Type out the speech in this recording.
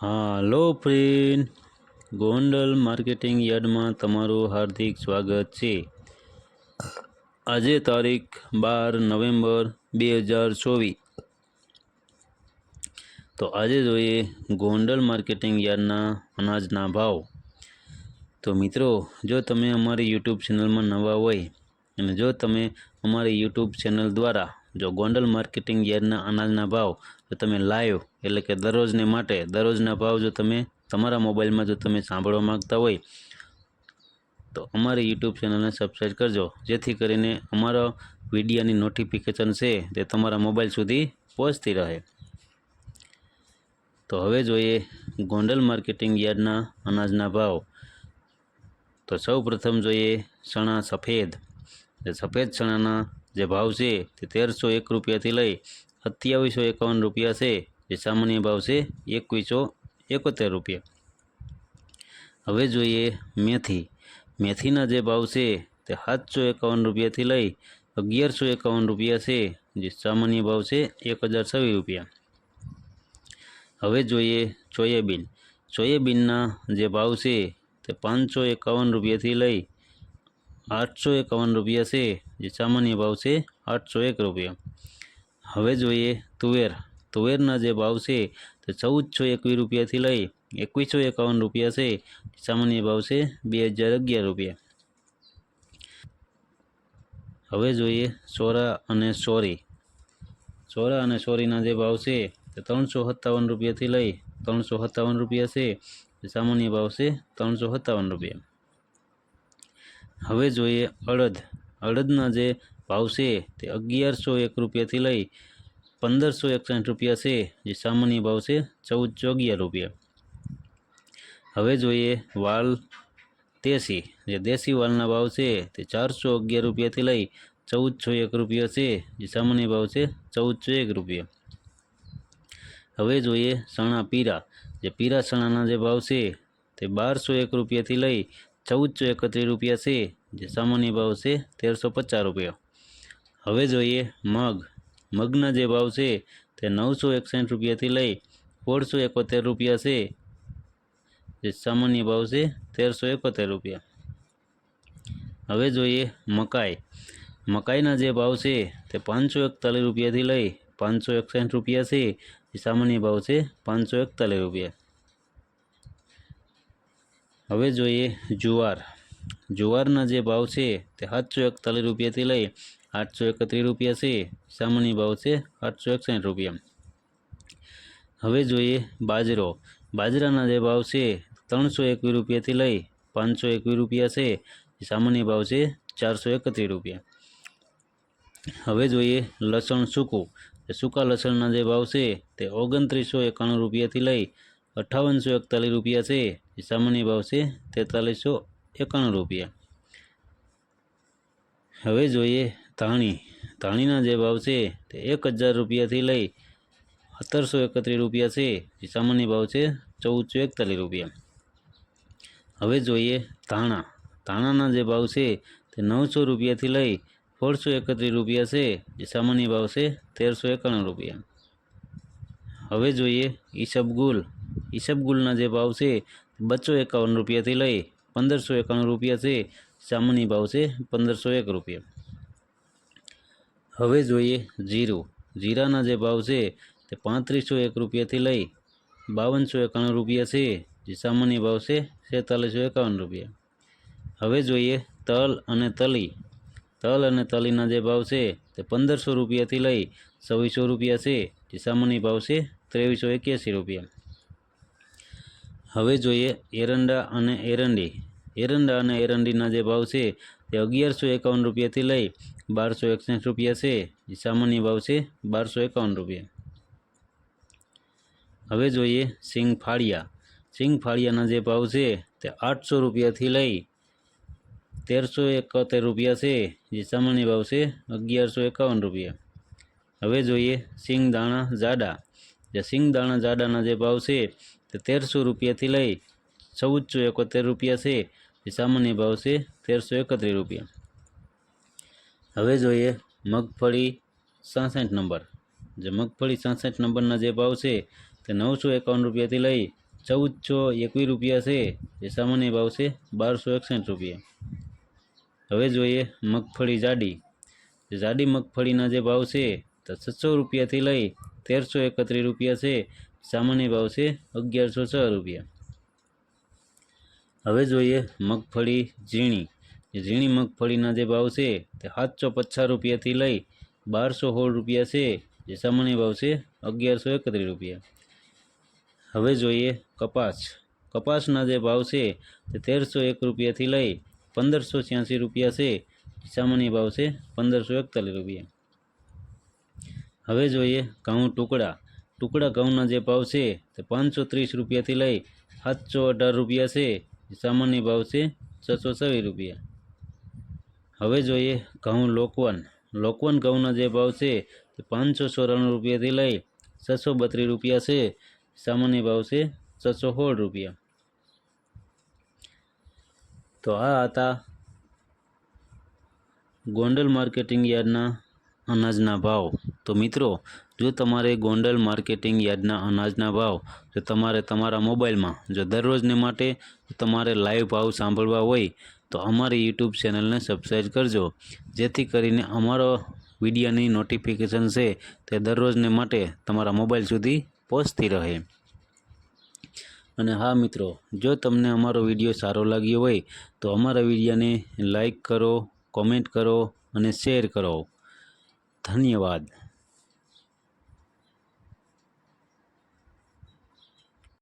હાલો friend, Gondal marketing યાર્ડમાં તમારું હાર્દિક સ્વાગત છે. આજે તારીખ બાર નવેમ્બર બે હજાર ચોવીસ. તો આજે જોઈએ ગોંડલ માર્કેટિંગ યાર્ડના અનાજના ભાવ. તો મિત્રો, જો તમે અમારી યુટ્યુબ ચેનલમાં નવા હોય અને જો તમે અમારી યુટ્યુબ ચેનલ દ્વારા જો ગોંડલ માર્કેટિંગ યાર્ડના અનાજના ભાવ જો તમે લાઈવ એટલે કે દરરોજને માટે, દરરોજના ભાવ જો તમે તમારા મોબાઈલમાં જો તમે સાંભળવા માંગતા હોય, તો અમારી યુટ્યુબ ચેનલને સબસ્ક્રાઈબ કરજો. જેથી કરીને અમારા વિડીયાની નોટિફિકેશન છે તે તમારા મોબાઈલ સુધી પહોંચતી રહે. તો હવે જોઈએ ગોંડલ માર્કેટિંગ યાર્ડના અનાજના ભાવ. તો સૌ પ્રથમ જોઈએ ચણા સફેદ. સફેદ ચણાના જે ભાવ છે તે તેરસો એક રૂપિયાથી લઈ સત્યાવીસો એકાવન રૂપિયા છે. જે સામાન્ય ભાવ છે એકવીસો એકોતેર રૂપિયા. હવે જોઈએ મેથી. મેથીના જે ભાવ છે તે સાતસો એકાવન રૂપિયાથી લઈ અગિયારસો એકાવન રૂપિયા છે. જે સામાન્ય ભાવ છે એક હજાર છવ્વીસ રૂપિયા. હવે જોઈએ સોયાબીન. સોયાબીનના જે ભાવ છે તે પાંચસો એકાવન રૂપિયાથી લઈ આઠસો એકાવન રૂપિયા છે, જે સામાન્ય ભાવ છે આઠસો એક રૂપિયા. હવે જોઈએ તુવેર. તુવેરના જે ભાવ છે તે ચૌદસો એકવીસ રૂપિયાથી લઈ એકવીસો એકાવન રૂપિયા છે સામાન્ય ભાવ છે બે હજાર અગિયાર રૂપિયા. હવે જોઈએ સોરા અને સોરી. સોરા અને સોરીના જે ભાવ છે તે ત્રણસો સત્તાવન રૂપિયાથી લઈ ત્રણસો સત્તાવન રૂપિયા છે સામાન્ય ભાવ છે ત્રણસો સત્તાવન રૂપિયા. હવે જોઈએ અડદ. અડદના જે ભાવ છે તે અગિયારસો એક રૂપિયાથી લઈ પંદરસો એકસાઠ રૂપિયા છે, જે સામાન્ય ભાવ છે ચૌદસો અગિયાર રૂપિયા. હવે જોઈએ વાલ દેશી. જે દેશી વાલના ભાવ છે તે ચારસો અગિયાર રૂપિયાથી લઈ ચૌદસો એક રૂપિયા છે, જે સામાન્ય ભાવ છે ચૌદસો એક રૂપિયા. હવે જોઈએ સણા પીરા. જે પીરા સણાના જે ભાવ છે તે બારસો એક રૂપિયાથી લઈ ચૌદસો એકત્રીસ રૂપિયા છે, જે સામાન્ય ભાવ છે તેરસો પચાસ રૂપિયા. હવે જોઈએ મગ. મગના જે ભાવ છે તે નવસો એકસઠ રૂપિયાથી લઈ સોળસો એકોતેર રૂપિયા છે, જે સામાન્ય ભાવ છે તેરસો એકોતેર રૂપિયા. હવે જોઈએ મકાઈ. મકાઈના જે ભાવ છે તે પાંચસો એકતાલીસ રૂપિયાથી લઈ પાંચસો એકસઠ રૂપિયા છે, જે સામાન્ય ભાવ છે પાંચસો એકતાલીસ રૂપિયા. હવે જોઈએ જુવાર. જુવારના જે ભાવ છે તે સાતસો એકતાલીસ રૂપિયાથી લઈ આઠસો એકત્રીસ રૂપિયા છે. સામાન્ય ભાવ છે આઠસો એકસાઠ રૂપિયા. હવે જોઈએ બાજરો. બાજરાના જે ભાવ છે ત્રણસો એકવીસ રૂપિયાથી લઈ પાંચસો એકવીસ રૂપિયા છે. સામાન્ય ભાવ છે ચારસો એકત્રીસ રૂપિયા. હવે જોઈએ લસણ સૂકું. સૂકા લસણના જે ભાવ છે તે ઓગણત્રીસો એકાણું રૂપિયાથી લઈ અઠ્ઠાવનસો એકતાલીસ રૂપિયા છે. સામાન્ય ભાવ છે તેતાલીસો એકાણું રૂપિયા. હવે જોઈએ ધાણી. ધાણીના જે ભાવ છે તે એક હજાર રૂપિયાથી લઈ સત્તરસો એકત્રીસ રૂપિયા છે. સામાન્ય ભાવ છે ચૌદસો એકતાલીસ રૂપિયા. હવે જોઈએ ધાણા. ધાણાના જે ભાવ છે તે નવસો રૂપિયાથી લઈ સોળસો એકત્રીસ રૂપિયા છે. જે ભાવ છે તેરસો એકાણું રૂપિયા. હવે જોઈએ ઈસબગુલ ઈસબગુલના જે ભાવ છે બસો એકાવન રૂપિયાથી લઈ પંદરસો એકાણું રૂપિયા છે. સામાન્ય ભાવ છે પંદરસો એક રૂપિયા. હવે જોઈએ જીરું. જીરાના જે ભાવ છે તે પાંત્રીસો એક રૂપિયાથી લઈ બાવનસો એકાણું રૂપિયા છે. જે સામાન્ય ભાવ છે છેતાલીસો એકાવન રૂપિયા. હવે જોઈએ તલ અને તલી. તલ અને તલીના જે ભાવ છે તે પંદરસો રૂપિયાથી લઈ છવ્વીસો રૂપિયા છે. જે સામાન્ય ભાવ છે ત્રેવીસો એક્યાસી રૂપિયા. હવે જોઈએ એરંડા અને એરંડી. એરંડા અને એરંડીના જે ભાવ છે તે અગિયારસો એકાવન રૂપિયાથી લઈ બારસો એકસઠ રૂપિયા છે. એ સામાન્ય ભાવ છે બારસો એકાવન રૂપિયા. હવે જોઈએ સિંગ ફાળિયા સિંગ ફાળિયાના જે ભાવ છે તે આઠસો રૂપિયાથી લઈ તેરસો એકોતેર રૂપિયા છે. જે સામાન્ય ભાવ છે અગિયારસો એકાવન રૂપિયા. હવે જોઈએ સિંગ દાણા જાડા. જે સિંગ દાણા જાડાના જે ભાવ છે તેરસો રૂપિયાથી લઈ ચૌદસો એકોતેર રૂપિયા છે. એ સામાન્ય ભાવ છે તેરસો એકત્રીસ રૂપિયા. હવે જોઈએ મગફળી સાસઠ નંબર. જે મગફળી સાસઠ નંબરના જે ભાવ છે તે નવસો એકાવન રૂપિયાથી લઈ ચૌદસો એકવીસ રૂપિયા છે. જે સામાન્ય ભાવ છે બારસો એકસઠ રૂપિયા. હવે જોઈએ મગફળી જાડી. જાડી મગફળીના જે ભાવ છે તો છસો રૂપિયાથી લઈ તેરસો એકત્રીસ રૂપિયા છે. સામાન્ય ભાવ છે અગિયારસો છ રૂપિયા. હવે જોઈએ મગફળી ઝીણી. ઝીણી મગફળીના જે ભાવ છે તે સાતસો પચાસ રૂપિયાથી લઈ બારસો સોળ રૂપિયા છે. જે સામાન્ય ભાવ છે અગિયારસો એકત્રીસ રૂપિયા. હવે જોઈએ કપાસ. કપાસના જે ભાવ છે તે તેરસો એક રૂપિયાથી લઈ પંદરસો છ્યાસી રૂપિયા છે. સામાન્ય ભાવ છે પંદરસો એકતાલીસ રૂપિયા. હવે જોઈએ ઘઉં ટુકડા. ટુકડા ઘઉંના જે ભાવ છે તે પાંચસો ત્રીસ રૂપિયાથી લઈ સાતસો અઢાર રૂપિયા છે. સામાન્ય ભાવ છે છસો છવ્વીસ રૂપિયા. હવે જોઈએ ઘઉં લોકવન. લોકવન ઘઉંના જે ભાવ છે તે પાંચસો ચોરાણું રૂપિયાથી લઈ છસો બત્રીસ રૂપિયા છે. સામાન્ય ભાવ છે છસો સોળ રૂપિયા. તો આ હતા ગોંડલ માર્કેટિંગ યાર્ડના અનાજના ભાવ. તો મિત્રો, જો તમારે ગોંડલ માર્કેટિંગ યાર્ડના અનાજના ભાવ, જો તમારે તમારા મોબાઈલમાં, જો દરરોજને માટે તમારે લાઈવ ભાવ સાંભળવા હોય, તો અમારી યુટ્યુબ ચેનલને સબસ્ક્રાઈબ કરજો. જેથી કરીને અમારો વિડીયોની નોટિફિકેશન છે તે દરરોજને માટે તમારા મોબાઈલ સુધી પહોંચતી રહે. અને હા મિત્રો, જો તમને અમારો વીડિયો સારો લાગ્યો હોય, તો અમારા વિડીયોને લાઈક કરો, કોમેન્ટ કરો અને શેર કરો. ધન્યવાદ.